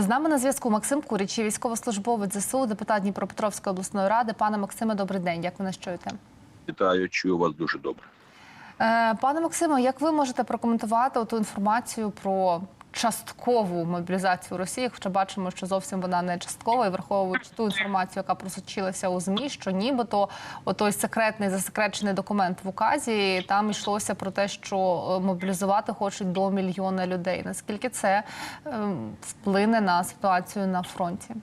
З нами на зв'язку Максим Куріч, військовослужбовець ЗСУ, депутат Дніпропетровської обласної ради. Пане Максиме, добрий день. Як ви нас чуєте? Вітаю, чую вас дуже добре. Е, Пане Максиме, як ви можете прокоментувати ту інформацію про часткову мобілізацію Росії? Хоча бачимо, що зовсім вона не часткова, і враховуючи ту інформацію, яка просочилася у змі, що нібито отой секретний засекречений документ в указі там йшлося про те, що е, мобілізувати хочуть до мільйона людей. Наскільки це е, вплине на ситуацію на фронті?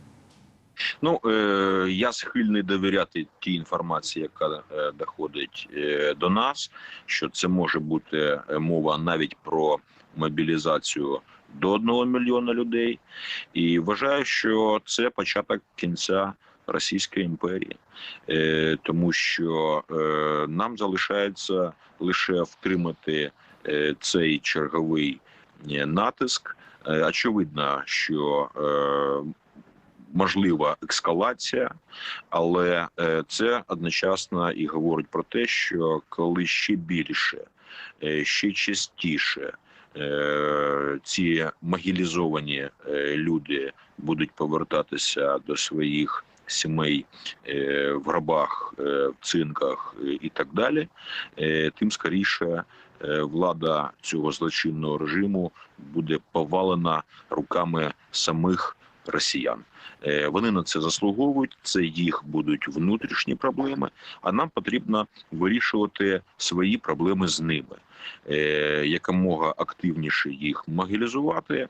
Ну е, я схильний довіряти тій інформації, яка е, доходить е, до нас. Що це може бути е, мова навіть про мобілізацію до одного мільйона людей, і вважаю, що це початок кінця Російської імперії, е, тому що е, нам залишається лише втримати е, цей черговий натиск. Очевидно, що можлива ескалація, але е, це одночасно і говорить про те, що коли ще більше, е, ще частіше е, ці могілізовані люди будуть повертатися до своїх сімей в гробах, в цинках і так далі, тим скоріше влада цього злочинного режиму буде повалена руками самих росіян. Е, Вони на це заслуговують. Це їх будуть внутрішні проблеми. А нам потрібно вирішувати свої проблеми з ними. Е, Якомога активніше їх могілізувати,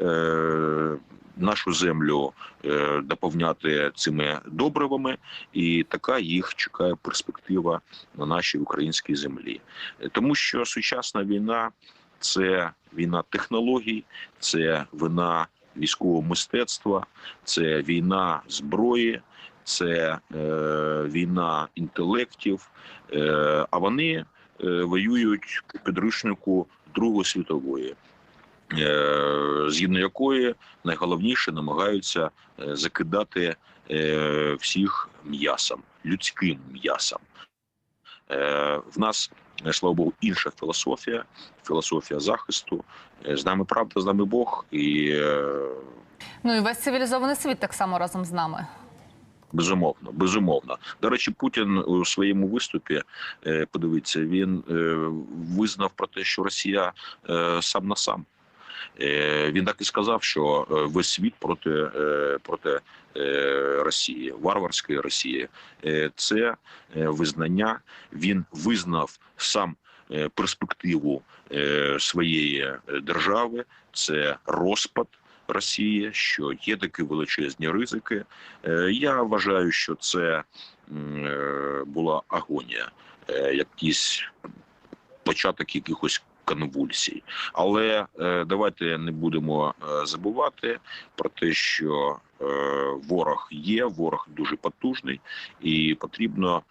е, нашу землю доповняти цими добривами, і така їх чекає перспектива на нашій українській землі, тому що сучасна війна це війна технологій, це війна військового мистецтва, це війна зброї, це е, війна інтелектів. Е, а вони е, воюють у підручнику Другої світової, е, згідно якої найголовніше намагаються е, закидати е, всіх м'ясом, людським м'ясом. В нас, слава Богу, інша філософія, філософія захисту. Е, З нами правда, з нами Бог, і е, Ну і весь цивілізований світ так само разом з нами. безумовно, безумовно. До речі, Путін у своєму виступі е, подивіться, він е, визнав про те, що Росія е, сам на сам. Е, Він так і сказав, що е, весь світ проти, е, проти Росії, варварської Росії. Це визнання. Він визнав сам перспективу своєї держави. Це розпад Росії, що є такі величезні ризики. Я вважаю, що це була агонія, якийсь початок якихось конвульсій. Але е, давайте не будемо е, забувати про те, що е, ворог є, ворог дуже потужний, і потрібно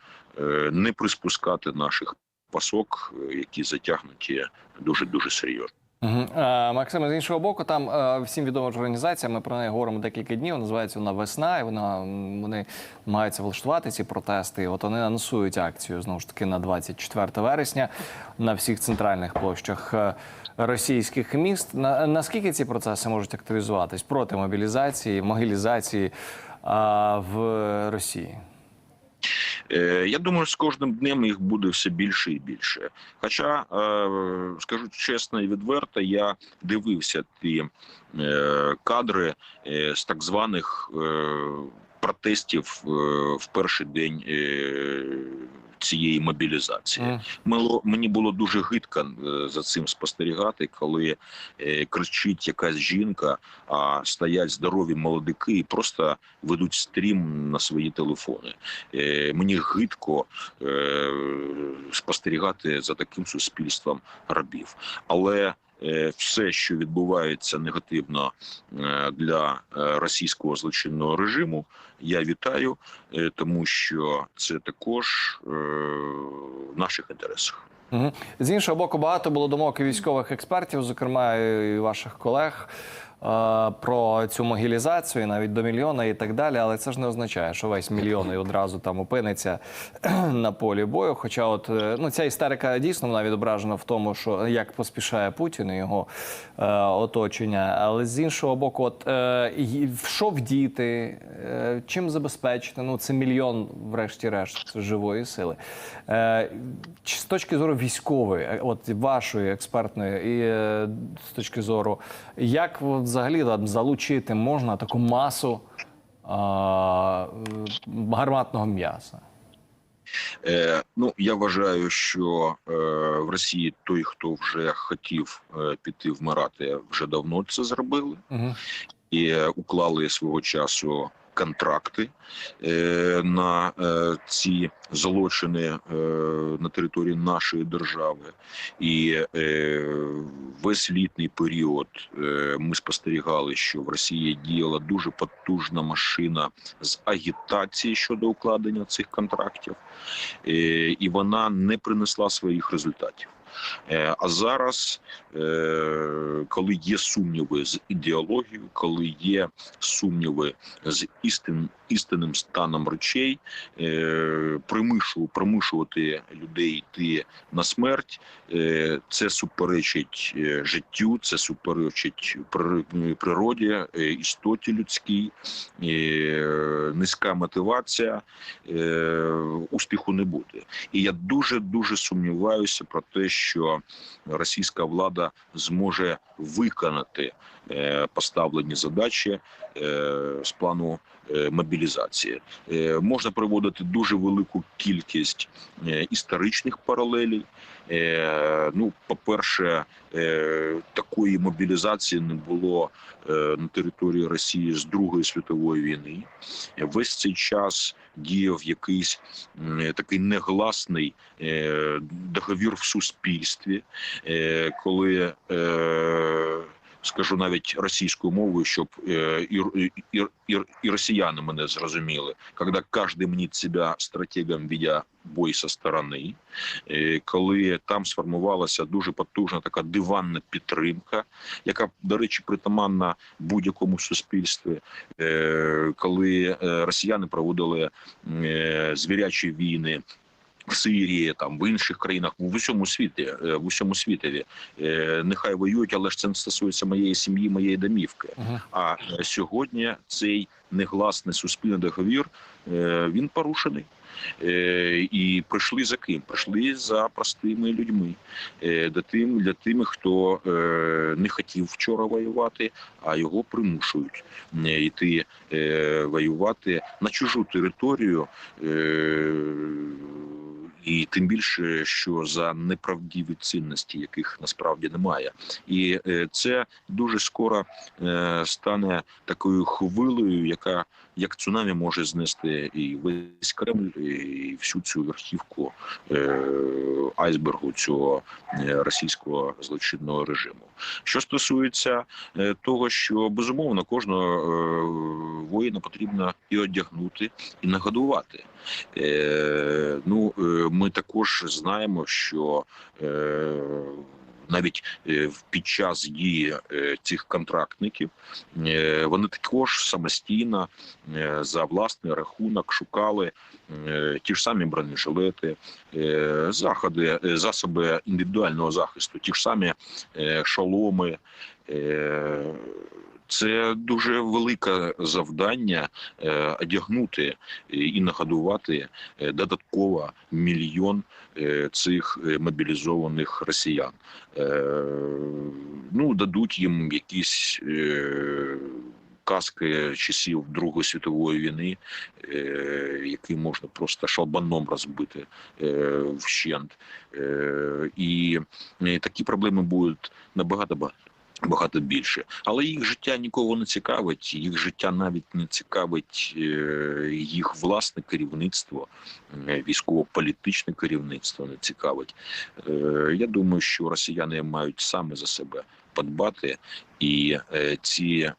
не приспускати наших пасок, які затягнуті дуже дуже серйозно. Е, Максиме, з іншого боку, там е, всім відома ж організація. Ми про неї говоримо декілька днів. Називається вона весна, і вона вони намагаються влаштувати ці протести. От вони анонсують акцію знову ж таки на 24 вересня на всіх центральних площах е, російських міст. На, наскільки ці процеси можуть активізуватись проти мобілізації, могилізації а, в Росії? Е, Я думаю, з кожним днем їх буде все більше і більше. Хоча, е, скажу чесно і відверто, я дивився ті е, кадри з так званих протестів в перший день цієї мобілізації. мило Мені було дуже гидко е, за цим спостерігати, коли е, кричить якась жінка, а стоять здорові молодики і просто ведуть стрім на свої телефони. Е, Мені гидко спостерігати за таким суспільством рабів. Але все, що відбувається негативно е, для е, російського злочинного режиму, я вітаю, е, тому що це також е, в наших інтересах. З іншого боку, багато було думок військових експертів, зокрема і ваших колег. Про цю могілізацію, навіть до мільйона і так далі. Але це ж не означає, що весь мільйон і одразу там опиниться на полі бою. Хоча, от е, ну ця істерика дійсно вона відображена в тому, що як поспішає Путін і його е, оточення. Але з іншого боку, от е, що вдіти, е, чим забезпечити? Ну це мільйон, врешті-решт, живої сили. Е, з точки зору військової, е, от вашої експертної, і е, з точки зору, як взагалі там, залучити можна таку масу а, гарматного м'яса? Е, ну я вважаю, що е, в Росії той, хто вже хотів е, піти вмирати, вже давно це зробили. Угу. і е, уклали свого часу контракти е, на е, ці злочини е, на території нашої держави, і е, весь літній період е, ми спостерігали, що в Росії діяла дуже потужна машина з агітації щодо укладення цих контрактів, е, і вона не принесла своїх результатів. Е, А зараз, е, коли є сумніви з ідеологією, коли є сумніви з істин, істинним станом речей, е, примишу, примушувати людей йти на смерть, це суперечить життю, це суперечить при- природі, істоті людській, низька мотивація, успіху не буде. І я дуже дуже сумніваюся про те, що російська влада зможе виконати е, поставлені задачі е, з плану мобілізації. Е, Можна приводити дуже велику кількість е, історичних паралелей. Е, Ну, по-перше, е, такої мобілізації не було е, на території Росії з Другої світової війни. Весь цей час діяв якийсь такий негласний е, договір в суспільстві, е, коли е, скажу навіть російською мовою, щоб е, і, і, і, і росіяни мене зрозуміли, коли кожен мнить себе стратегом, ведя бой со сторони, е, коли там сформувалася дуже потужна така диванна підтримка, яка, до речі, притаманна будь-якому суспільстві, е, коли росіяни проводили звірячі війни. В Сирії, там в інших країнах, в усьому світі, е, в усьому світові Е, нехай воюють, але ж це не стосується моєї сім'ї, моєї домівки. А е, сьогодні цей негласний суспільний договір він порушений. І прийшли за ким? Прийшли за простими людьми, для тим для тими, хто не хотів вчора воювати, а його примушують йти воювати на чужу територію. І тим більше, що за неправдиві цінності, яких насправді немає, і е, це дуже скоро е, стане такою хвилею, яка як цунамі може знести і весь Кремль, і всю цю верхівку е, айсбергу цього російського злочинного режиму. Що стосується того, що безумовно кожного воїна потрібно і одягнути, і нагодувати. Ну, ми також знаємо, що е, навіть е, під час дії е, цих контрактників вони також самостійно за власний рахунок шукали ті ж самі бронежилети, заходи, засоби індивідуального захисту, ті ж самі шоломи. Це дуже велике завдання е, одягнути і нагодувати е, додатково мільйон е, цих мобілізованих росіян. Ну, дадуть їм якісь каски часів Другої світової війни, які можна просто шалбаном розбити вщент. І такі проблеми будуть набагато багато. Багато більше, але їх життя нікого не цікавить. Їх життя навіть не цікавить е, їх власне керівництво, е, військово-політичне керівництво не цікавить. Е, Я думаю, що росіяни мають саме за себе подбати, і ці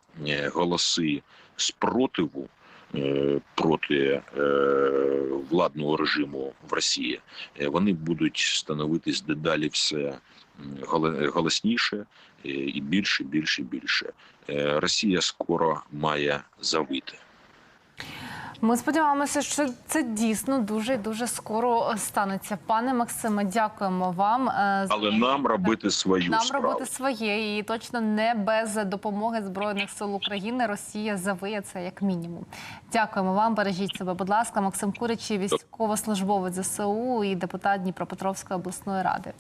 голоси спротиву проти е, владного режиму в Росії, е, вони будуть становитись дедалі все голосніше е, і більше, більше, більше. Е, Росія скоро має завити. Ми сподіваємося, що це дійсно дуже дуже скоро станеться. Пане Максиме, дякуємо вам. е, Але нам робити свою нам справу. робити своє і точно не без допомоги збройних сил України. Росія завиє це як мінімум. Дякуємо вам. Бережіть себе, будь ласка. Максим Куричі, військовослужбовець ЗСУ і депутат Дніпропетровської обласної ради.